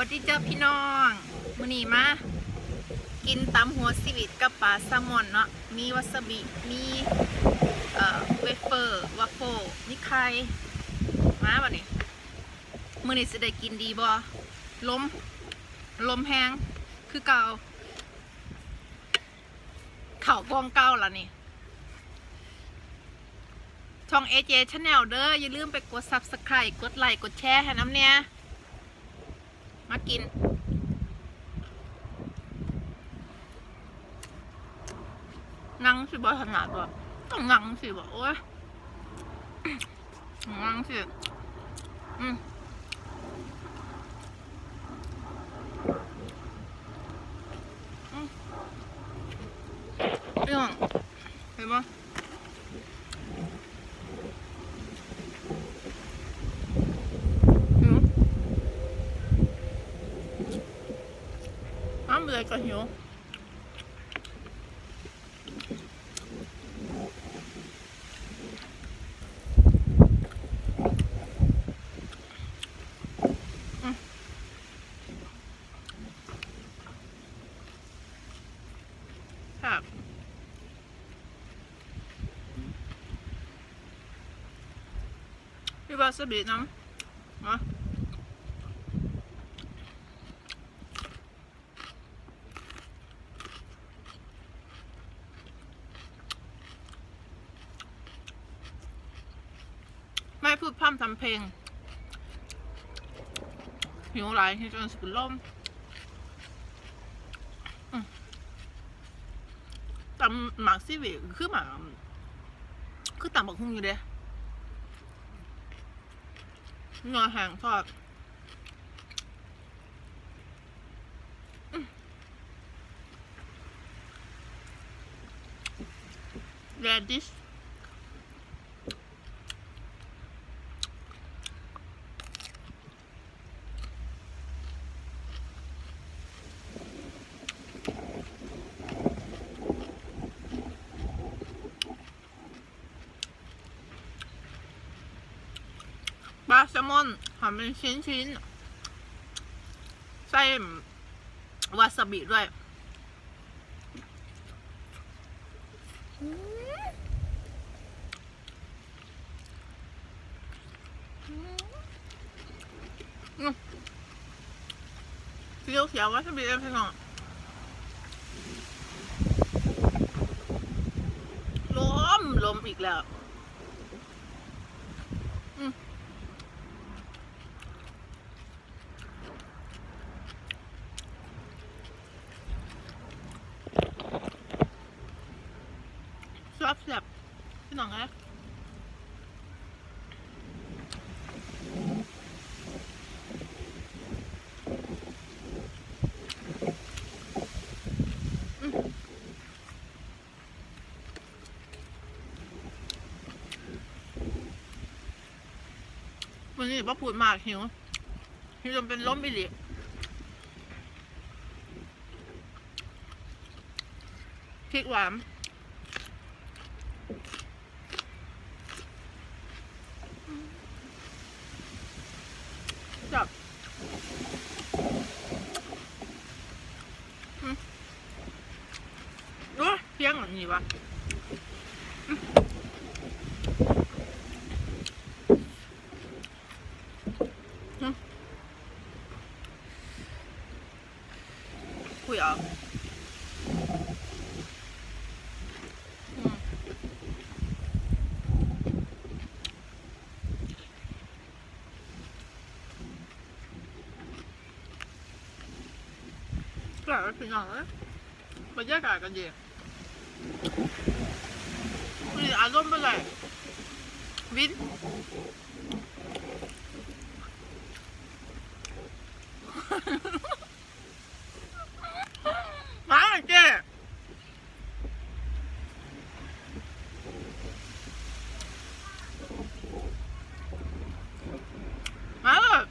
วัสดีเจ้าพี่น้องมื้อนี้มา กินตำหัวซีวิตกับปลาแซลมอนเนาะมีวาซาบิมีเอ่อเวเฟอร์วาโฟมีไข่มาบัดนี้มื้อนี้สิได้กินดีบ่ลมลมแห้งคือเก่าเข่ากองเก่าล่ะนี่ช่อง AJ Channel เด้ออย่าลืมไปกด Subscribe กดไลค์กดแชร์ให้น้ำเนี่ย มากิน นั่งสิบ่ถนัดบ่ต้องนั่งสิบ่โอ้ยนั่งสิอืมอืมพี่องเห็นบ่หิวอ้าวเลย ก็หิวครับพี่บาสบีน้ำมาไม่พูดพร่ำทำ เพลงหิวหลายที่จนสกุลล่มตำหมากซีวิคือหมากคือตำบักหุ่งอยู่เด้เนื้อแห้งทอดเรดิชาแซลมอนหั่นเป็นชิ้นๆใส่วาซาบิด้วยเขียวเขียววาซาบิเองพี่น้องลมลมอีกแล้ว อืมชอบแซ่บ พี่องอ้ยอืมวันนี้ป้าพูดมากหิวหิวจนเป็นล้มไปเลยพริกหวาน จับอืมโอ้ย เพียงเหรอนี่วะอืมอืมคุยเอะอืมกลับไปพี่น้องเลยบรรยากาศกันดี มีอารมณ์เป็นไรวิน มาเจ๊มาเลย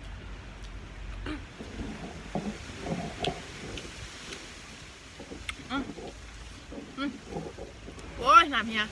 อืมอืม โอ้ยน้ำเฮีย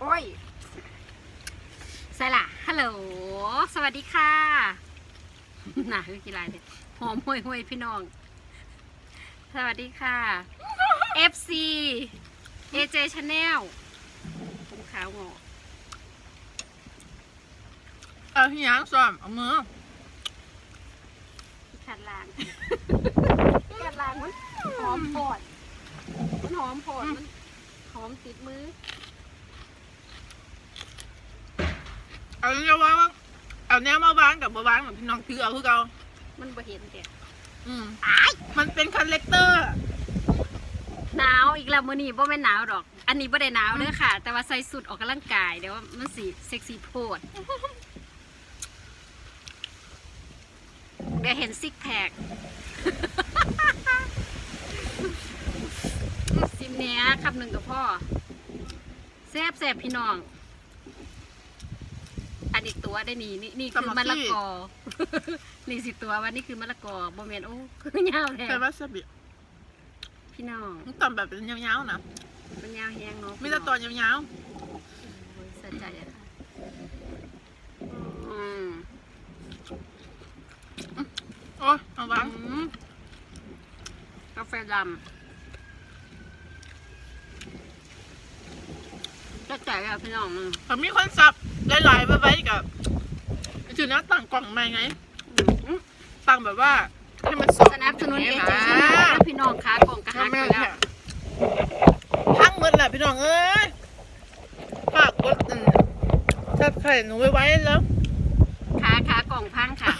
โอ้ยใส่ละฮัลโหล ส วัสดีค่ะน่าคือกีฬาเนี่ยหอมห่วยห่วยพี่น้อง สวัสดีค่ะ FC AJ Channel ผมขาวงอกเอาที่ยังซ้อมเอามือพี่ขัดล้างพี่ขัดล้างมันหอมโผดมันหอมโผดมันหอมติดมือเอาเนี้ยวาง เอาเนี้ยมาวางกับมาวางกับพี่น้องถือเอาคือเอามันบ่เห็นเด็อืมมันเป็นคาแรคเตอร์หนาวอีกแล้วมื้อนี้บ่แม่นหนาวดอก อันนี้บ่ได้หนาวเด้อค่ะ แต่ว่าใส่สุดออกกำลังกายเดี๋ยวมันสิเซ็กซี่โพดเดี๋ยวเห็นซิกแพคซิมเนี้ยคำหนึ่งกับพ่อแซ่บแซ่บพี่น้องอั นนี้ตัวได้นี่นี่นี่คือมะละกอ นี่สิตัวว่านี่คือมะละกอบ่แม่นโอ้คือยาวแท้ใส่วาซาบิพี่น้องมันตำแบบเป็นยาวๆนะมันยาวแฮงเนาะมีแต่ตอนยาวโอ้ยสะใจอะค่ะอืมๆโอ้ยเอาวางอืมกาแฟดำจะใจอะพี่น้องอืมผมมีคนสับ หลายๆไปไว้กับจุดนี้ต่างกล่องมาไงอืมต่างแบบว่าให้มันสองสนับสนุนเอมาเจนต์พี่น้องค้ากล่องกระหักไปแล้วพังหมดแหละพี่น้องเอ้ยฝากกดอืมถ้าใครหนูไว้ไว้แล้วขาขากล่องพังค่ะ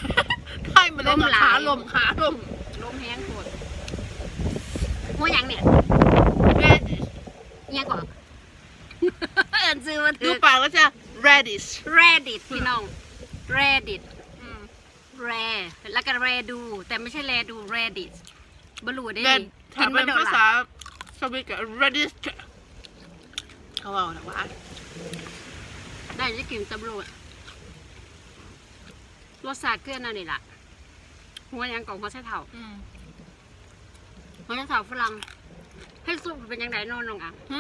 ใช่มันเลยลมหลายขาลมขาลมลมแห้งโคตรหัวหยังเนี่ยแรดิชอิหยังก่อนเอินซื้อมาดูถือปากก็จะ radish Reddit พี่น้อง Reddit อืมแรแล้วก็แรดู แต่ไม่ใช่แรดู Reddit บรูได้แรดิดถามเป็นภาษาสวิตกับ radish เขาเอาแต่ว่าได้จะกินตำรวจรสชาติเกลือนั่นนี่ล่ะหัวหยังกล่องหัวไชเถ่าอืมหัวไชเถ่าฝรั่งให้ซุปเป็นยังไงนอนน้องอะหึ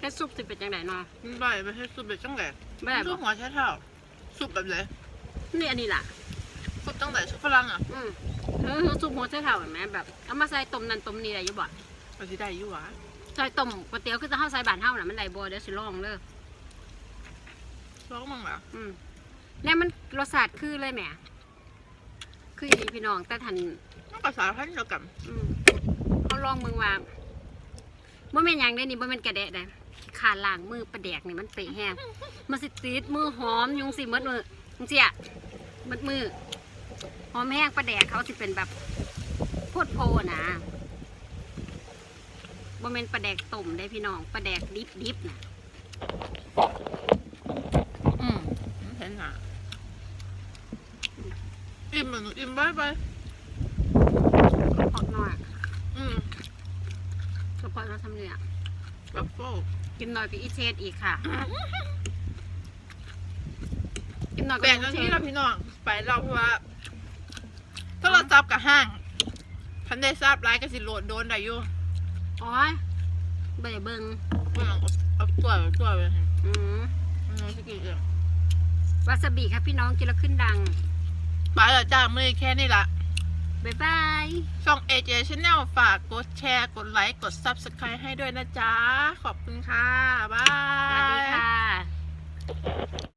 ให้ซุปสิเป็นยังไงนอน มันใบไม่ใช่ซุปแบบจังแหล ไม่ได้ซุบปอกหัวใช้เท้าซุปแบบไหนนี่อันนี้ล่ะ ซุปตั้งแต่ซุปฝรั่งอะอืมเออซุปหัวไชเถ่าเห็นไหมแบบเอามาใส่ต้มนั่นต้มนี่อะไรอยู่บ่มันสิได้อยู่หวะใส่ต้มก๋วยเตี๋ยวคือจะเข้าใส่บานเท่าน่ะมันไหลบัวเดี๋ยวสิลองเด้อร้องมั่งเหรออืมเนี่ยมันรสชาติคือเลยแหมคืออย่างนี้พี่น้องแต่ทันมันภาษาพันธุ์เดียวกันอืมเขาลองมึงว่าบ่แม่นหยังได้นี่บ่แม่นกระแดะได้ขาล้างมือประแดกนี่มันเปะแห้ง มันสิติดมือหอมยุงสิหมดมือจังซี่อะหมดมือหอมแห้งประแดกเขาสิเป็นแบบโพดโพนะบ่แม่นประแดกต้มได้พี่น้องประแดกดิบดิบๆนะอืมเห็นหนาอิ่มเหมือนหนูอิ่มไปไปพอกหน่อยอืมเฉพาะเราทำเนี่ยแบบโฟกินหน่อยก็อีเชดอีกค่ะ กินหน่อยก็แบ่งอีกันเชที่ดเราพี่น้องไปเราเพราะว่าถ้าเราจับกับห้างพันได้ทราบร้ายก็สิโหลดโดนได้อยู่โอ้ยเบ่เบิงว่าเอาเอาตัวไปตัวไปให้อืมมันน้องสกิลเองวาซาบิครับพี่น้องกินแล้วขึ้นดังไปแล้วจ้ามือแค่นี้ละบ๊ายบายช่อง AJ Channel ฝากกดแชร์ กดไลค์ กด Subscribe ให้ด้วยนะจ๊ะ ขอบคุณค่ะบ๊าย สวัสดีค่ะ